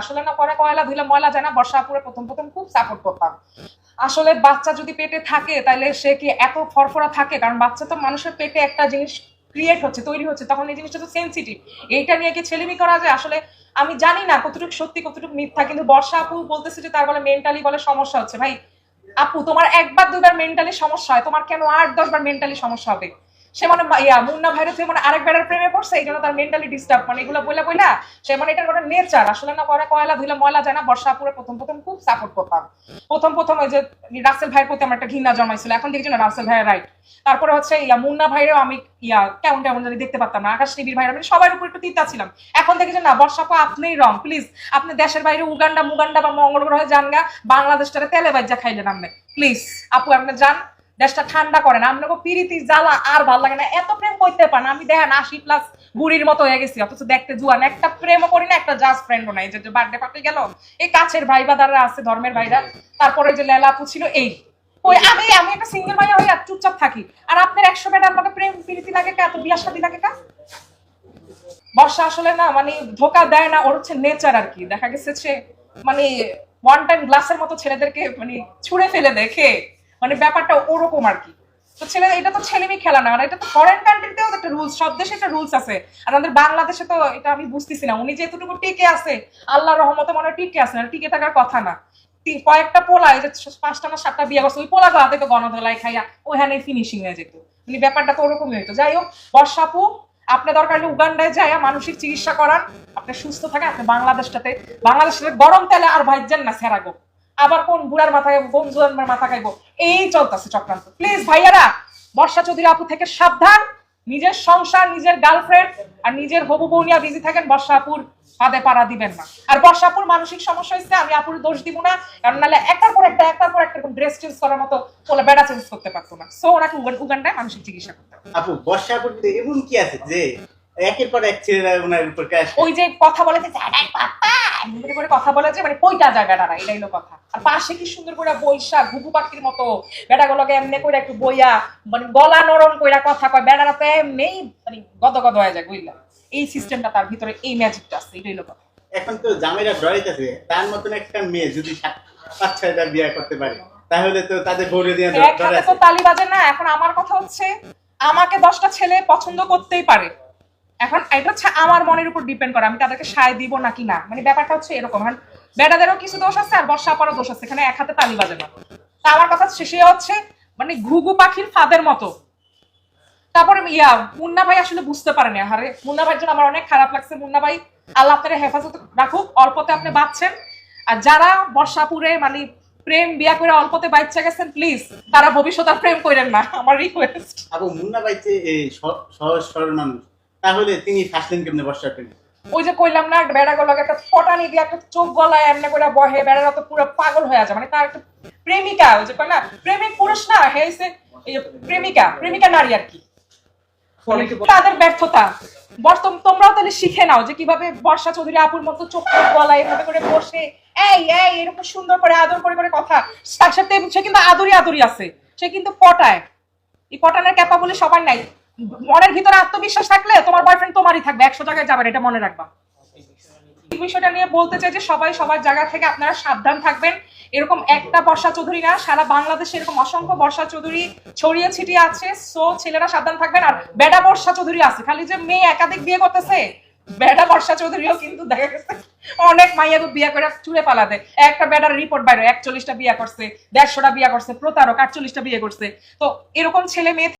আসলে না, পরে কয়লা ধুলে ময়লা যায় না বর্ষাপুরে প্রথম প্রথম খুব সাপোর্ট করতাম। আসলে বাচ্চা যদি পেটে থাকে তাহলে সে কি এত ফরফরা থাকে? কারণ বাচ্চা তো মানুষের পেটে একটা জিনিস ক্রিয়েট হচ্ছে, তৈরি হচ্ছে, তখন এই জিনিসটা তো সেন্সিটিভ এইটা নিয়ে কি ছেলেমি করা যায়? আসলে আমি জানি না কতটুকু সত্যি, কতটুকু মিথ্যা, কিন্তু বর্ষা আপু বলতেছে যে তার বলে মেন্টালি বলে সমস্যা হচ্ছে। ভাই, আপু, তোমার একবার দুবার মেন্টালি সমস্যা হয়, তোমার কেন আট দশবার মেন্টালি সমস্যা হবে? সে মানে ইয়া মুন্না ভাইরে থেকে মানে আরেক বেড়ার প্রেমে পড়ছে, এই জন্য তার মেন্টালি ডিস্টার্ব মানে এগুলো বইলা বইলা সে মানে এটার কোনো নেচার আসলে না পরে কয়লা ধুলে ময়লা যায় না বর্ষাপুরে প্রথম প্রথম খুব সাপোর্ট করতাম। প্রথম প্রথম ওই যে রাসেল ভাইয়ের প্রতি আমার একটা ঘৃণা জন্মাইছিল, এখন দেখছি না রাসেল ভাইয়ের রাইট তারপরে হচ্ছে ইয়া মুন্না ভাইরেও আমি ইয়া কেমন কেমন জানি দেখতে পারতাম না, আকাশ নিবির ভাইরা মানে সবার উপর একটু তিতা ছিলাম। এখন দেখেছি না বর্ষাপু আপনিই রং প্লিজ আপনি দেশের বাইরে উগান্ডা মুগান্ডা বা মঙ্গল গ্রহে যান গা, বাংলাদেশটারে তেলে বাজ্যা খাইলেন আপনি। প্লিজ আপু, আপনি যান দেশটা ঠান্ডা করেন আপনাকে পিরিতি, জ্বালা আর ভালো লাগে না। এত প্রেম করতে পারেন আমি দেখেন আশি প্লাস বুড়ির মতো হয়ে গেছি। অথচ দেখতে জুয়ান। একটা প্রেমও করি না, একটা জাস্ট ফ্রেন্ডও নাই। যে বার্থডে পার্টি গেল, এই কাছের ভাই বাদাররা আছে, ধর্মের ভাইরা। তারপরে যে লেলা আপু ছিল, এই। ওই আমি আমি একটা সিঙ্গেল ভাইয়া হয়ে চুপচাপ থাকি। আর আপনার একশো বেটা আমাকে প্রেম, প্রীতি লাগে কা? এত বিয়া শাদী লাগে কা? বর্ষা আসলে না মানে ধোকা দেয় না। ওর হচ্ছে নেচার আর কি। দেখা গেছে সে মানে ওয়ান টাইম গ্লাসের মতো ছেলেদেরকে মানে ছুঁড়ে ফেলে দেখে মানে ব্যাপারটা ওরকম আর কি। তো ছেলে এটা তো ছেলেমি খেলা না আর এটা তো ফরেন কান্ট্রিতেও একটা রুলস সব দেশে একটা রুলস আছে। আর আমাদের বাংলাদেশে তো এটা আমি বুঝতেছি না। উনি যেহেতুটুকু টিকে আছে আল্লাহর রহমতে মনে হয় টিকে আছে, না, টিকে থাকার কথা না। কয়েকটা পোলা, এই যে পাঁচটা না সাতটা বিয়ে করছে, ওই পোলা গাতে তো গণধলাই খাইয়া ওখানে ফিনিশিং হয়ে যেত। মানে ব্যাপারটা তো ওরকমই হইতো। যাই হোক বর্ষাপু আপনি দরকার হলে উগান্ডায় যায় মানসিক চিকিৎসা করান। আপনি সুস্থ থাকেন, আপনি বাংলাদেশটাতে বাংলাদেশের গরম তেলে আর ভাইজান না, সেরা সেরাগো আবার কোন বুড়ার মাথা খাইবো কোন জুয়ানের মাথা খাইবো? এই চলতেছে চক্রান্ত। প্লিজ ভাইয়ারা বর্ষা চৌধুরী আপু থেকে সাবধান। নিজের সংসার নিজের গার্লফ্রেন্ড আর নিজের হবু বউ নিয়ে বিজি থাকেন বর্ষা আপুর ফাঁদে পাড়া দিবেন না। আর বর্ষা আপুর মানসিক সমস্যা হচ্ছে আমি আপুর দোষ দিব না কারণ নাহলে একটার পর একটা একটার পর একটা ড্রেস চেঞ্জ করার মতো বলে বেড়া চেঞ্জ করতে পারতো না। সো ওনাকে উগান- উগান্ডায় মানসিক চিকিৎসা করতে আপু বর্ষা করতে এমন কি আছে যে একের পর এক ছেলেরা ওনার উপর ওই যে কথা বলে যে পাপ্পা এমনি করে কথা বলে যে মানে কইটা জায়গাটা না এটাই হলো কথা। আর পাশে কি সুন্দর করে বৈশা ঘুঘু পাখির মতো বেড়াগুলোকে এমনি করে একটু বইয়া মানে গলা নরম কইরা কথা কয় বেড়ারা তো এমনি মানে গদ গদ হয়ে যায় বুঝলা? এই সিস্টেমটা তার ভিতরে এই ম্যাজিকটা আছে এটাই হলো কথা। এখন তো জামেরা ডরাইতেছে তার মতন একটা মেয়ে যদি পাঁচ ছয়টা বিয়ে করতে পারে তাহলে তো তাদের ভরে দিয়ে তো তালি বাজে না এখন আমার কথা হচ্ছে আমাকে দশটা ছেলে পছন্দ করতেই পারে। এখন এটা হচ্ছে আমার মনের উপর ডিপেন্ড করে, আমি তাদেরকে সায় দিব নাকি না? মানে ব্যাপারটা হচ্ছে এরকম। এখন বেটাদেরও কিছু দোষ আছে আর বর্ষা পারও দোষ আছে, এখানে এক হাতে তালি বাজে না। তা আমার কথা শেষে হচ্ছে মানে ঘুঘু পাখির ফাঁদের মতো। তারপরে ইয়া, মুন্না ভাই আসলে বুঝতে পারেনি মুন্না ভাইয়ের জন্য আমার অনেক খারাপ লাগছে। মুন্না ভাই, আল্লাহ আপনার হেফাজত রাখুক, অল্পতে আপনি বাঁচছেন। আর যারা বর্ষাপুরে মানে প্রেম বিয়া করে অল্পতে বাচ্চা গেছেন প্লিজ তারা ভবিষ্যৎ আর প্রেম করেন না, আমার রিকোয়েস্ট আপু মুন্না সহজ সরল মানুষ তাহলে তিনি ফাঁসলেন কেমনে বর্ষা প্রেমে ওই যে কইলাম না বেড়া গলাকে একটা ফটানি দিয়ে একটা চোখ গলায় এমনি করে বহে বেড়ারা তো পুরো পাগল হয়ে যায় মানে তার একটা প্রেমিকা ওই যে কয় না প্রেমিক পুরুষ না হে হইছে এই যে প্রেমিকা প্রেমিকা নারী আর কি। তাদের ব্যর্থতা। বর্তম তোমরাও তাহলে শিখে নাও যে কীভাবে বর্ষা চৌধুরী আপুর মতো চোখ গলায় এভাবে করে বসে এই এই এরকম সুন্দর করে আদর করে করে কথা। তার সাথে সে কিন্তু আদরি আদরি আছে। সে কিন্তু পটায়। এই পটানোর ক্যাপাবলি সবার নাই। মনের ভিতরে আত্মবিশ্বাস থাকলে তোমার বয়ফ্রেন্ড তোমারই থাকবে, একশো জায়গায় যাবেন, এটা মনে রাখবা। বিষয়টা নিয়ে বলতে চাই যে সবাই সবার জায়গা থেকে আপনারা সাবধান থাকবেন। এরকম একটা বর্ষা চৌধুরী না, সারা বাংলাদেশে এরকম অসংখ্য বর্ষা চৌধুরী ছড়িয়ে ছিটিয়ে আছে। সো ছেলেরা সাবধান থাকবেন। আর বেডা বর্ষা চৌধুরী আছে, খালি যে মেয়ে একাধিক বিয়ে করতেছে বেডা বর্ষা চৌধুরীও কিন্তু দেখা গেছে, অনেক মাইয়াকে বিয়ে করে চুড়ে পালা দেয় একটা বেডার রিপোর্ট বাইরে, একচল্লিশটা বিয়ে করছে, দেড়শোটা বিয়ে করছে, প্রতারক, আটচল্লিশটা বিয়ে করছে। তো এরকম ছেলে মেয়ে